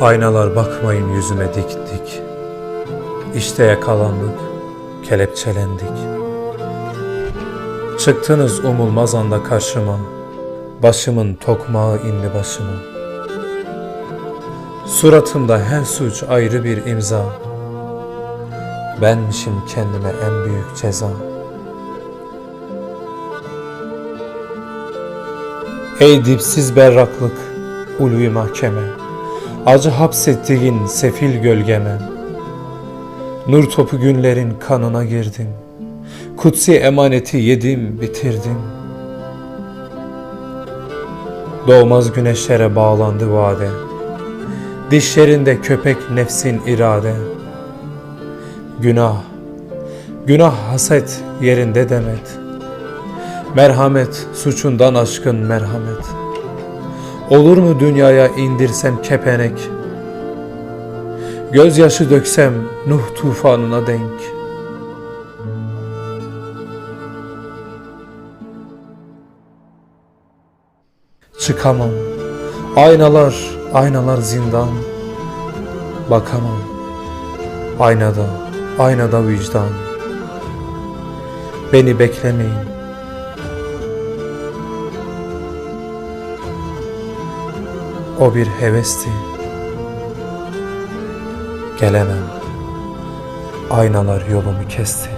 Aynalar bakmayın yüzüme dik dik. İşte yakalandık, kelepçelendik. Çıktınız umulmaz anda karşıma. Başımın tokmağı indi başıma. Suratımda her suç ayrı bir imza. Benmişim kendime en büyük ceza. Ey dipsiz berraklık, ulvi mahkeme, acı hapsettiğin sefil gölgeme, nur topu günlerin kanına girdim, kutsi emaneti yedim, bitirdim. Doğmaz güneşlere bağlandı vade, dişlerinde köpek nefsin irade. Günah, günah haset yerinde demet. Merhamet suçundan aşkın merhamet. Olur mu dünyaya indirsem kepenek? Gözyaşı döksem Nuh tufanına denk. Çıkamam. Aynalar, aynalar zindan. Bakamam. Aynada, aynada vicdan. Beni beklemeyin. O bir hevesti. Gelemem. Aynalar yolumu kesti.